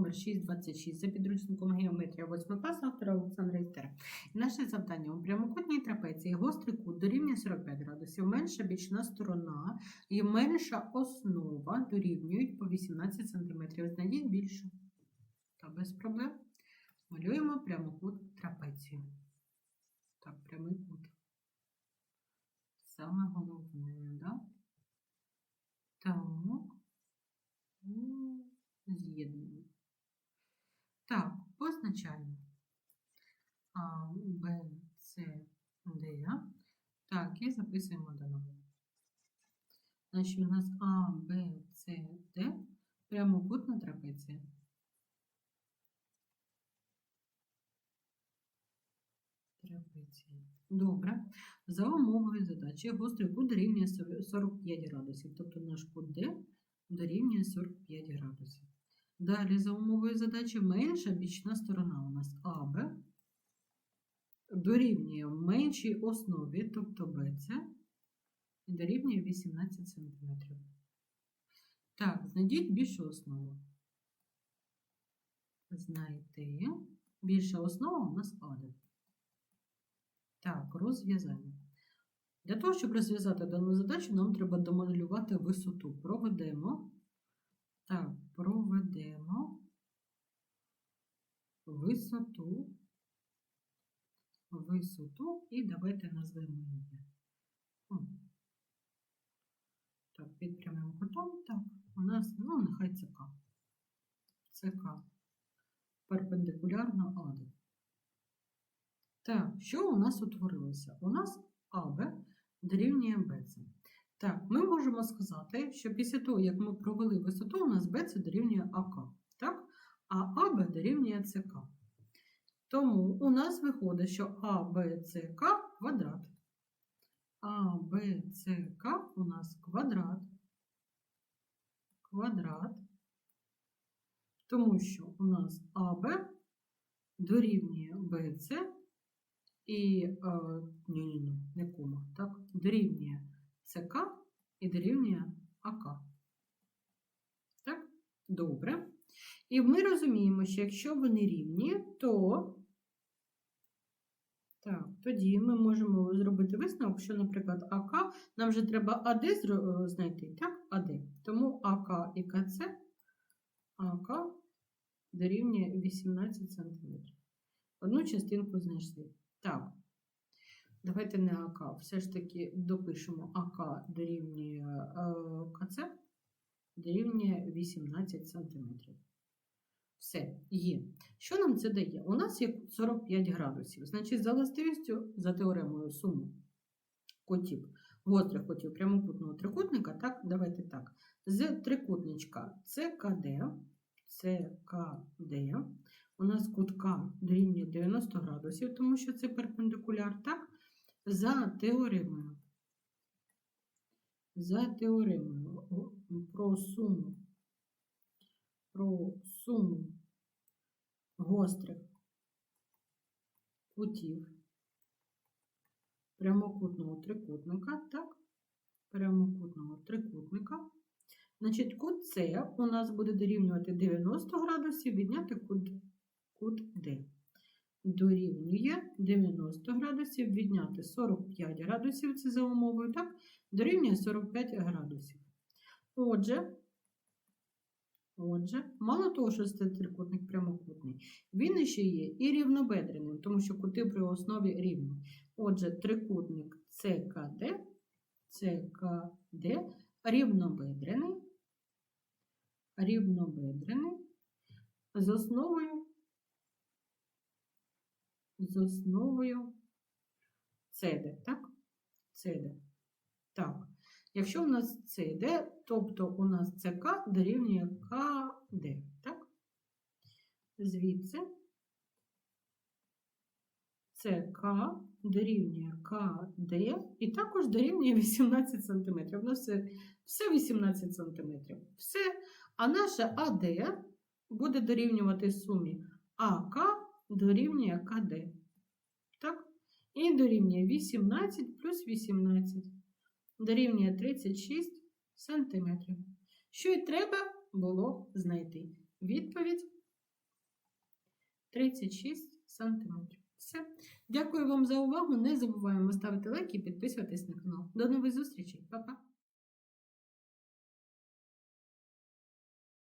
26 за підручником геометрія 8 класу автора Олександра Істера. Наше завдання у прямокутній трапеції гострий кут дорівнює 45 градусів, менша бічна сторона і менша основа дорівнюють по 18 см. Знайдіть більшу. Та без проблем. Малюємо прямокут трапецію. Так, прямий кут. Саме головне, да? Так. Ну, З'єднуємо. Так, позначаємо. А, Б, С, Д. Так, і записуємо дано. Значить, у нас А, Б, С, Д. Прямокутна трапеція. Трапеція. Добре. За умовою задачі гострий кут дорівнює 45 градусів. Тобто наш кут Д дорівнює 45 градусів. Далі за умовою задачі менша бічна сторона у нас АБ дорівнює в меншій основі, тобто БЦ, і дорівнює 18 см. Так, знайдіть більшу основу. Знайти. Більша основа у нас АД. Так, розв'язання. Для того, щоб розв'язати дану задачу, нам треба домоделювати висоту. Проведемо. Так, проведемо висоту. Висоту і давайте назвемо її. Так, під прямим кутом. Так, у нас, ну, нехай це К. Це К. Перпендикулярно АД. Так, що у нас утворилося? У нас АБ дорівнює БЦ. Так, ми можемо сказати, що після того, як ми провели висоту, у нас БЦ дорівнює АК. Так? А АБ дорівнює ЦК. Тому у нас виходить, що АБЦК квадрат. АБЦК у нас квадрат. Квадрат. Тому що у нас АБ дорівнює БЦ і ні, ні, ні, не кома, так, дорівнює ЦК і дорівнює АК. Так, добре. І ми розуміємо, що якщо вони рівні, то так, тоді ми можемо зробити висновок, що, наприклад, АК нам вже треба АД знайти, так, АД. Тому АК і КЦ АК дорівнює 18 см. Одну частинку знайшли. Так, давайте не АК, все ж таки допишемо АК дорівнює е, КЦ, дорівнює 18 см. Все, є. Що нам це дає? У нас є 45 градусів. Значить, за властивістю, за теоремою суми котів, гострих котів прямокутного трикутника, так, давайте так. З трикутничка ЦКД, ЦКД, у нас кут К дорівнює 90 градусів, тому що це перпендикуляр, так? За теоремою. За теоремою про суму, про суму гострих кутів прямокутного трикутника, так? Прямокутного трикутника. Значить, кут С у нас буде дорівнювати 90 градусів, відняти кут кут D. Дорівнює 90 градусів, відняти 45 градусів, це за умовою, так? Дорівнює 45 градусів. Отже, отже, мало того, що це трикутник прямокутний, він ще є і рівнобедреним, тому що кути при основі рівні. Отже, трикутник ЦКД, ЦКД рівнобедрений, рівнобедрений з основою з основою CD, так? CD. Так. Якщо у нас CD, тобто у нас ЦК дорівнює КД, так? Звідси ЦК дорівнює КД і також дорівнює 18 см. У нас все, все 18 см. Все. А наше АД буде дорівнювати сумі АК дорівнює КД. Так? І дорівнює 18 плюс 18. Дорівнює 36 см. Що й треба було знайти. Відповідь 36 сантиметрів. Все. Дякую вам за увагу. Не забуваємо ставити лайки і підписуватись на канал. До нових зустрічей. Па-па!